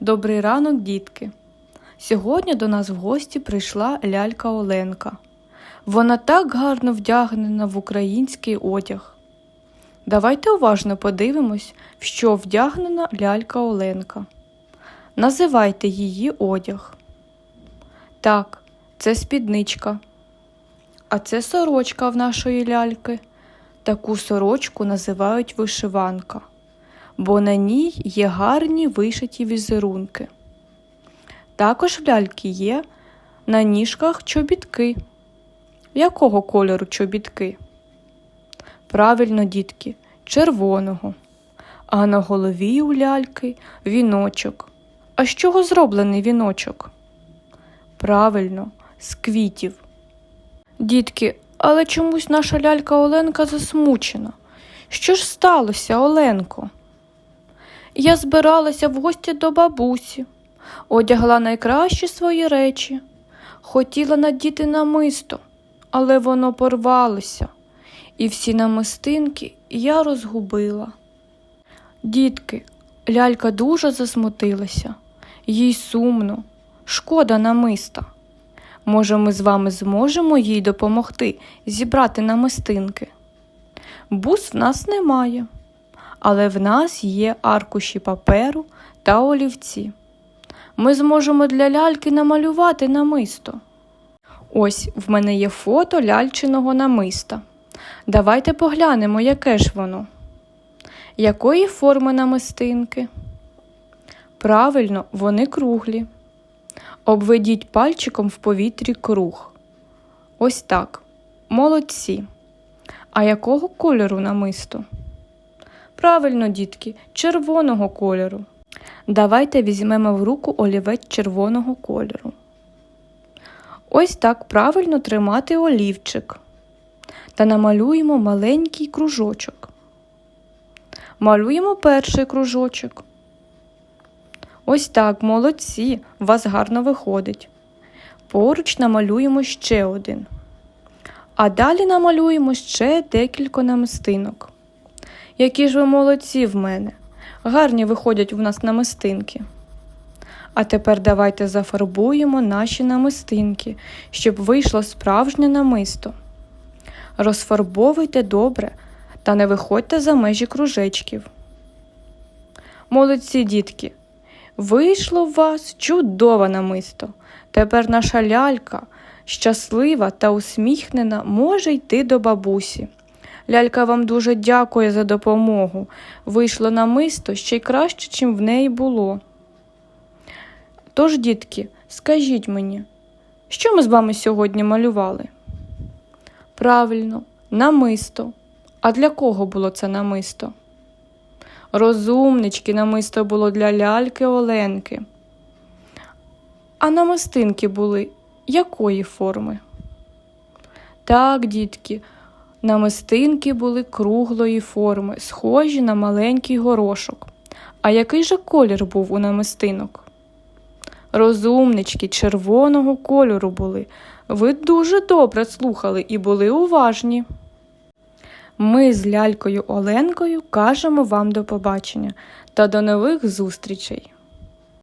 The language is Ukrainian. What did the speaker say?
Добрий ранок, дітки. Сьогодні до нас в гості прийшла лялька Оленка. Вона так гарно вдягнена в український одяг. Давайте уважно подивимось, в що вдягнена лялька Оленка. Називайте її одяг. Так, це спідничка. А це сорочка в нашої ляльки. Таку сорочку називають вишиванка, бо на ній є гарні вишиті візерунки. Також в ляльки є на ніжках чобітки. Якого кольору чобітки? Правильно, дітки, червоного. А на голові у ляльки віночок. А з чого зроблений віночок? Правильно, з квітів. Дітки, але чомусь наша лялька Оленка засмучена. Що ж сталося, Оленко? Я збиралася в гості до бабусі, одягла найкращі свої речі, хотіла надіти намисто, але воно порвалося, і всі намистинки я розгубила. Дітки, лялька дуже засмутилася, їй сумно, шкода намиста. Може, ми з вами зможемо їй допомогти зібрати намистинки? Бус в нас немає, але в нас є аркуші паперу та олівці. Ми зможемо для ляльки намалювати намисто. Ось в мене є фото ляльчиного намиста. Давайте поглянемо, яке ж воно. Якої форми намистинки? Правильно, вони круглі. Обведіть пальчиком в повітрі круг. Ось так. Молодці. А якого кольору намисто? Правильно, дітки, червоного кольору. Давайте візьмемо в руку олівець червоного кольору. Ось так правильно тримати олівчик. Та намалюємо маленький кружочок. Малюємо перший кружочок. Ось так, молодці, у вас гарно виходить. Поруч намалюємо ще один. А далі намалюємо ще декілька намистинок. Які ж ви молодці в мене. Гарні виходять у нас намистинки. А тепер давайте зафарбуємо наші намистинки, щоб вийшло справжнє намисто. Розфарбовуйте добре та не виходьте за межі кружечків. Молодці дітки! Вийшло в вас чудове намисто. Тепер наша лялька, щаслива та усміхнена, може йти до бабусі. Лялька вам дуже дякує за допомогу. Вийшло намисто ще й краще, чим в неї було. Тож, дітки, скажіть мені, що ми з вами сьогодні малювали? Правильно, намисто. А для кого було це намисто? Розумнички намисто було для ляльки Оленки. А намистинки були якої форми? Так, дітки, намистинки були круглої форми, схожі на маленький горошок. А який же колір був у намистинок? Розумнички червоного кольору були. Ви дуже добре слухали і були уважні. Ми з лялькою Оленкою кажемо вам до побачення та до нових зустрічей!